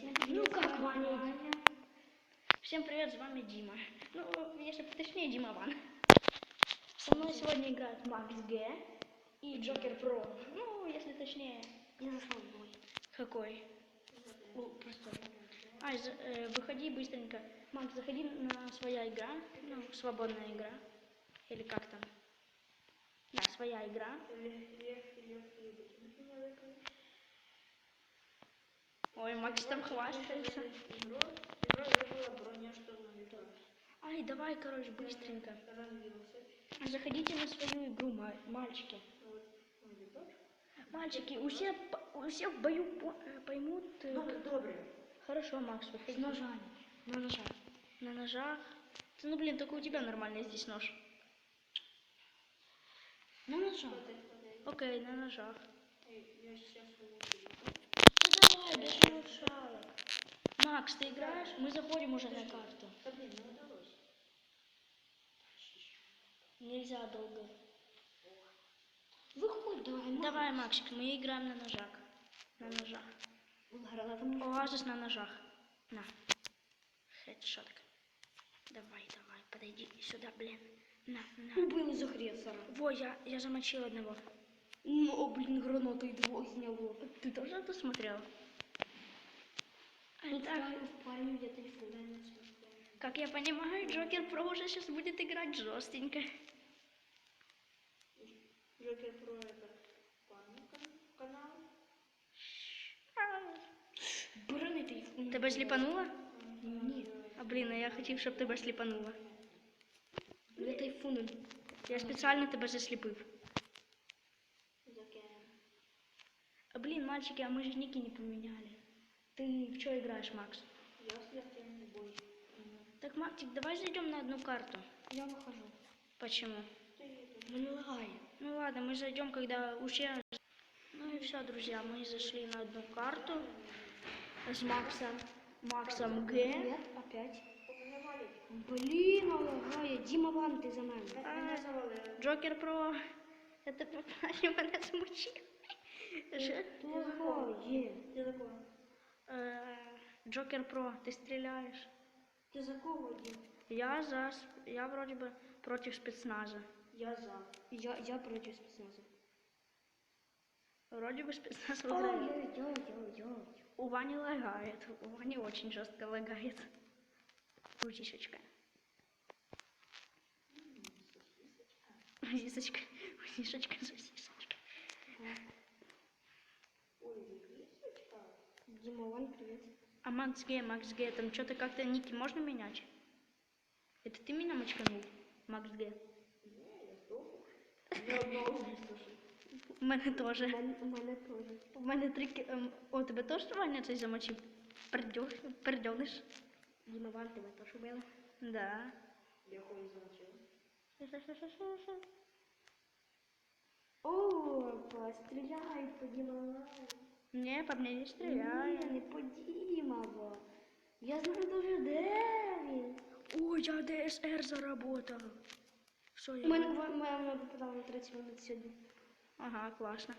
Ну как, Ваня? Всем привет, с вами Дима. Ну, если точнее, Дима Ван. Со мной сегодня играют Макс Г и Джокер Про. Ну, если точнее, Я зашел бой. какой? Ну, простой. А, з- э, выходи быстренько. Макс, заходи на своя игра. Ну, свободная игра. Или как там? Да, своя игра. Ой, Макс там хвастается. Ай, давай, короче, быстренько. Заходите на свою игру, ма- мальчики. Мальчики, у всех, у всех в бою э, поймут. э, Добре. Хорошо, Макс, С выходи. ножами. На ножах. На ножах. Да Ну, блин, только у тебя нормальный здесь нож. На ножах. Окей, на ножах. Ну давай, без шалок. Макс, ты играешь? Мы заходим уже на карту. Нельзя долго. Выходь, давай, Макс. Давай, Максик, мы играем на ножах. На ножах. Оазис на ножах. На. Хедшотик. Давай, давай, подойди сюда, блин. На, на. Убил из агрессора. Во, я, я замочил одного. Ну, блин, гранатой двух сняло. Ты тоже это смотрел? Тут Так, в парне где телефон. как я понимаю, Джокер Про уже сейчас будет играть жестенько. Джокер Про это парный канал. Брони телефон. Тебе сліпануло? Ні. А блін, а я хотів, щоб тебе сліпануло. Для тайфуну. Я спеціально тебе засліпив. А блін, мальчики, а ми ж ніки не поміняли. Ти в що граєш, Макс? Я смертельный бой. Так, Максик, давай зайдем на одну карту. Я выхожу. Почему? Мне лагает. Ну ладно, мы зайдем, когда уже... Ну и все, друзья, мы зашли на одну карту с Максом, Максом Г. Нет, опять. Блин, лагает. Дима Ван, ты за нами. А, Джокер Про. Это попали мене замочив. Ж- Лагает. Е, Джокер Про, ты стреляешь? Ты за кого, Дим? Я за... Я вроде бы против спецназа. Я за. Я, я против спецназа. Вроде бы спецназ. Ой-ой-ой-ой-ой. У Вани лагает. У Вани очень жестко лагает. Утисочка. Сосисочка. Утисочка, сосисочка. Дима Ван, привет. А Макс Г, Макс Г, там что-то как-то ники можно менять? Это ты меня мочканул, Макс Г? У мене теж. У мене, мене теж. У мене три... ем, О, тебе теж Ваня цей замочив? Пердьош, пердьониш? Дима Ван, тебе теж убили? Да. Я хуй замочил. О, постреляй по Не, по мне не Ні, стреляй. не по Дима Я знаю даже, де він. Ой, я ДСР заработал. Что я? Мене, мене попадало на 30 минут сьогодні. Ага, классно.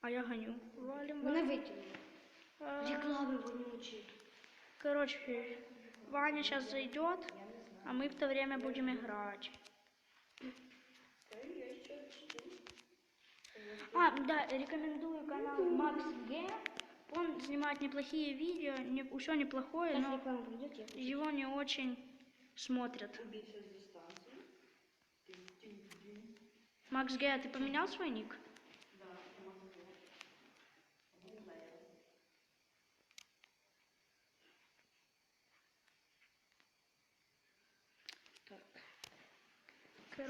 А я гоню. Валим. Мене валим. викинули. Реклами вонючі. Короче, Ваня сейчас зайдет, а мы в то время будем играть. А, да, рекомендую канал Макс Г. Он снимает неплохие видео, не, все неплохое, но его не очень смотрят. Макс Г, а ты поменял свой ник?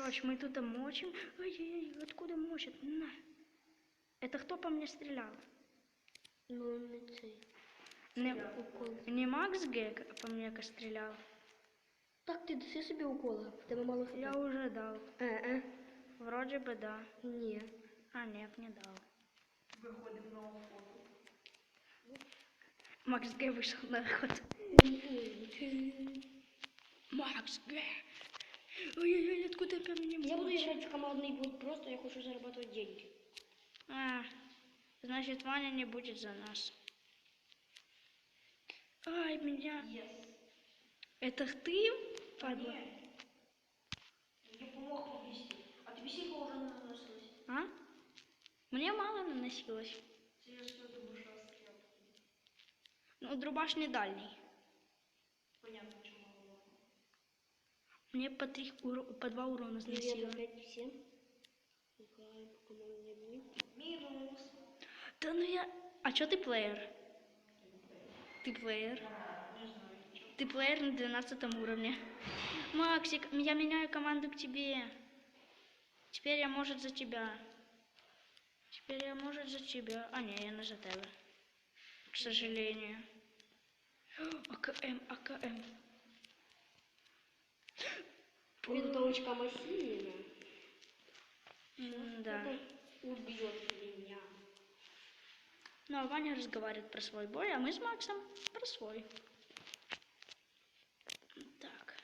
Короче, мы тут мочим. Ай-яй-яй, откуда мочит? На. Это кто по мне стрелял? Ну, не цей. Не, Укол. не Макс Г по мне стрелял. Так, ти даси собі укола. В тебе мало хп. Я уже дал. Е-е. Вроде бы да. Ні. А, нет, не дал. Макс Г вышел на охоту. Макс Г. Ой-ой-ой, откуда по мне Я буду играть в командный бот, просто я хочу зарабатывать деньги. А, значит, Ваня не будет за нас. Ай, меня. Yes. Это ты, падла? Нет. Я помог вывести. А тебе сильно уже наносилось? А? Мне мало наносилось. Это душа стрел. Ну, дробаш не дальний. Понятно. Мне по, три по два урона сносило. Минус. Да ну я... А чё ты плеер? Ты плеер. Ты плеер на 12 уровне. Максик, я меняю команду к тебе. Теперь я может за тебя. Теперь я может за тебя. А не, я не за тебя. К сожалению. АКМ, АКМ. Винтовочка массивная. Да. Убьет меня. Ну, а Ваня разговаривает про свой бой, а мы с Максом про свой. Так.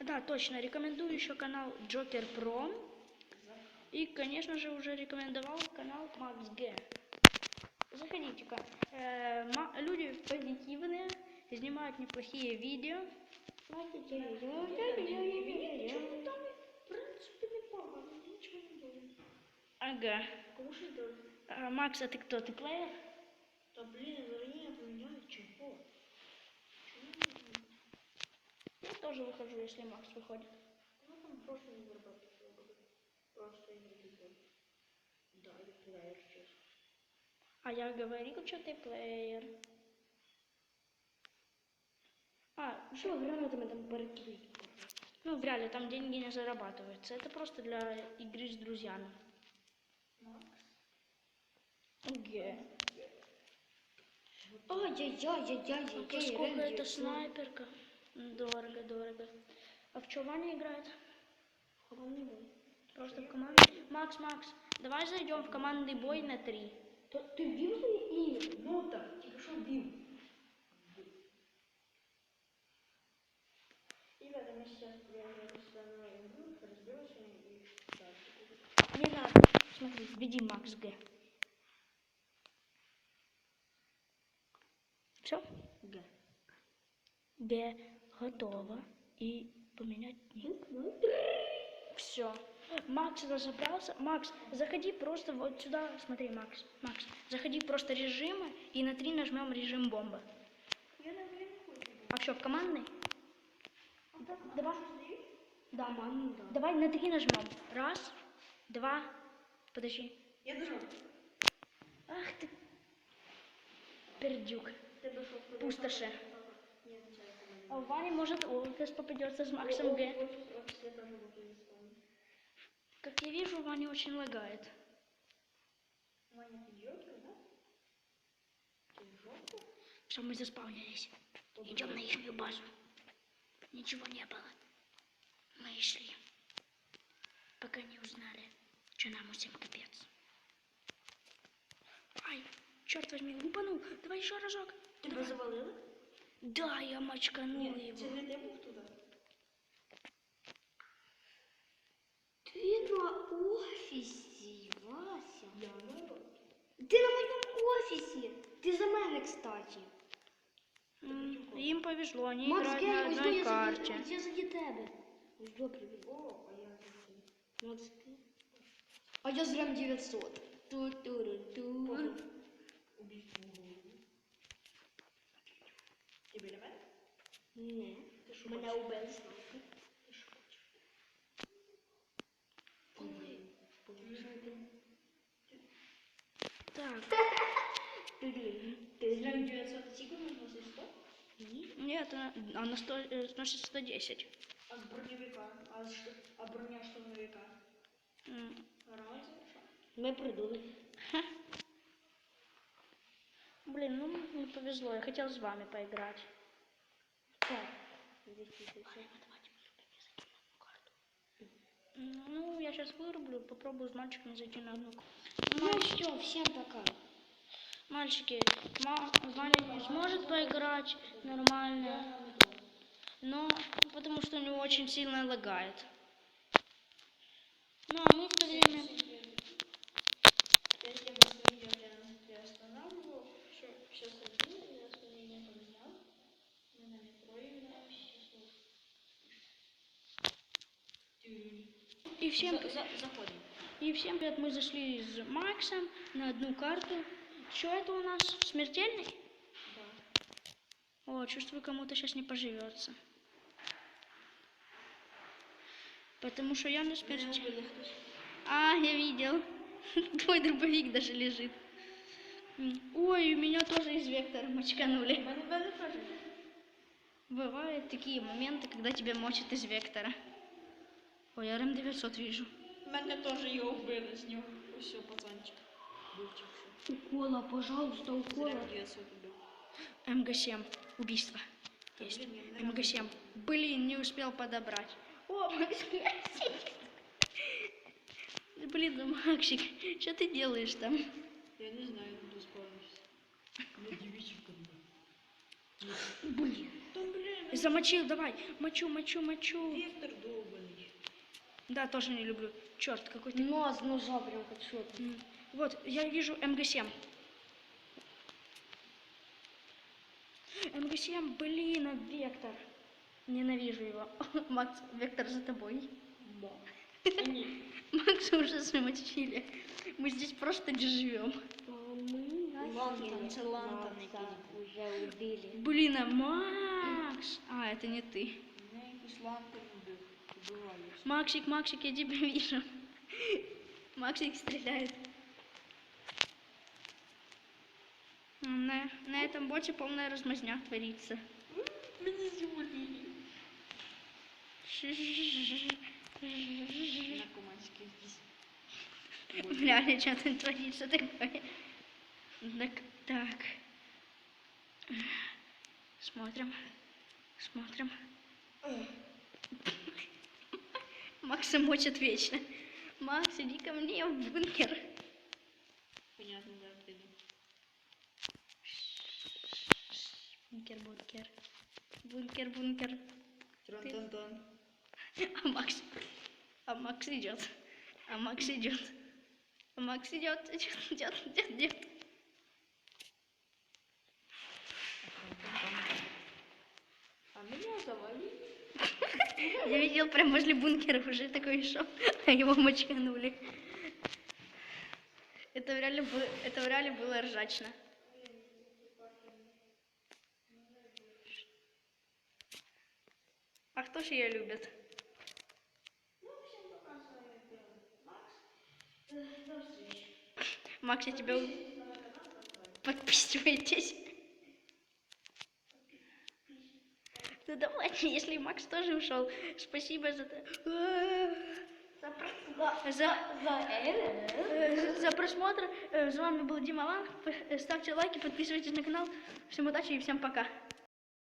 Да, точно, рекомендую еще канал Джокер Про. И, конечно же, уже рекомендовал канал Макс Г. Заходите-ка. Э, люди позитивные, снимают неплохие видео. Не будет. Ага. А, Макс, а ты кто? Ты плеер? Да блин, вернее, поменяли чего? Я тоже выхожу, если Макс выходит. Ну там просто не зарабатывать Просто играть Да, я плеер сейчас. А я говорил, что ты плеер. А, Что, гранатами там перекидывать? ну в реале там деньги не зарабатываются. Это просто для игры с друзьями. Ге. Ай-яй-яй-яй-яй. А сколько это снайперка? Дорого, дорого. А в что Ваня играет? Просто в команде. Макс, Макс, давай зайдем в командный бой на три. Ты бил и Ну так, тільки що бив. Ребята, мы сейчас проверяем остальную игру, разберемся и дальше. Не надо. Смотри, введи Макс Г. Все? Г. Г готово. И поменять ник. Все. Макс разобрался. Макс, заходи просто вот сюда. Смотри, Макс. Макс, заходи просто режимы и на три нажмем режим бомба. Я на время А что, в командный? Давай. Да, мам, да. Давай на три нажмем. Раз, два. Подожди. Я нажал. Ах ты. Пердюк. Ты дошел. Пустоши. А у Вани может Олдес попадется с Максом Г. Как я вижу, Ваня очень лагает. Ваня, ты жёстко, да? Ты жёстко? Все, мы заспавнились. Идем на их базу Ничего не было. Мы шли. Пока не узнали, что нам всем капец. Ай, черт возьми, упанул. Давай еще разок. Тебе завалили? Да, я мочканул Ні, це его. не ти був туди. Ти на офісі, Вася. Я не Ти на моєму офісі. Ти за мене, кстати. М, Им повезло, они Макс играют на Гей, ось тут одной я карте. заді, я заді тебе. Ось до привіт. О, а я тут. Макс Гей. А я з Рем 900. Ту-ту-ру-ту. Убийство в голову. Тебе для мене? Не. Ти що Мене хочеш? убили. Нет, она, она сто, э, носит 110. А з броневика? А, а броня штурмовика? М, Разом? Ми придумали. Блин, ну не повезло, я хотел с вами поиграть. Так. Ну, я сейчас вырублю, попробую с мальчиками зайти на одну. Ну все, всем пока. Мальчики, Ваня не сможет поиграть нормально, но потому что у него очень сильно лагает. Ну а мы в то время... И всем, За, заходим. и всем привет, мы зашли с Максом на одну карту. Что это у нас? Смертельный? Да. О, чувствую, кому-то сейчас не поживется. Потому что я на смертельный. А, я видел. Твой дробовик даже лежит. Ой, у меня тоже из вектора мочканули. Бывают такие моменты, когда тебя мочат из вектора. Ой, я РМ-900 вижу. Теж його вбили з нього. Ось все, пацанчик. Вивчивши. Укола, пожалуйста, укола. Зря 900 убив. МГ-7. Убийство. Та, Есть. блін, я не МГ-7. Блин, не успел подобрать. О, Максик. Блин, ну, Максик, что ты делаешь там? Я не знаю, буду справився. Не дівчинка була. Блин. Та блін, Замочил, давай. Мочу, мочу, мочу. Вектор довбаний. Да, тоже не люблю. Черт, какой ты. Нос, ножа прям как что-то. М, Вот, я вижу МГ-7. МГ-7, блин, а Вектор. Ненавижу его. Макс, Вектор за тобой. Да. Макса уже замочили. Мы здесь просто не живем. Мы Лантон, Лантон уже убили. Блин, а Макс. А, это не ты. Убиваю. Максик, Максик, я тебя вижу. Максик стреляет. На, на этом боте полная размазня творится. Наркоманський якийсь. Реально, что там творится такое? Так, так. Смотрим. Смотрим. Макса мочат вечно. Макс, иди ко мне в бункер. Понятно, зараз Бункер, бункер. Бункер, бункер. Тран-тан-тан. А Макс, а Макс идет. А Макс идет. А Макс идет, идет, идет, идет, идет. А меня завалили. Я видел прям возле бункера уже такой шел, а его мочканули. Это в реале было, это в реале было ржачно. А кто же ее любит? Макс, я тебя... Подписывайтесь. Ну давайте, если Макс тоже ушел. Спасибо за... За, за, э, за просмотр. Э, С вами был Дима Ланг. П- Ставьте лайки, подписывайтесь на канал. Всем удачи и всем пока.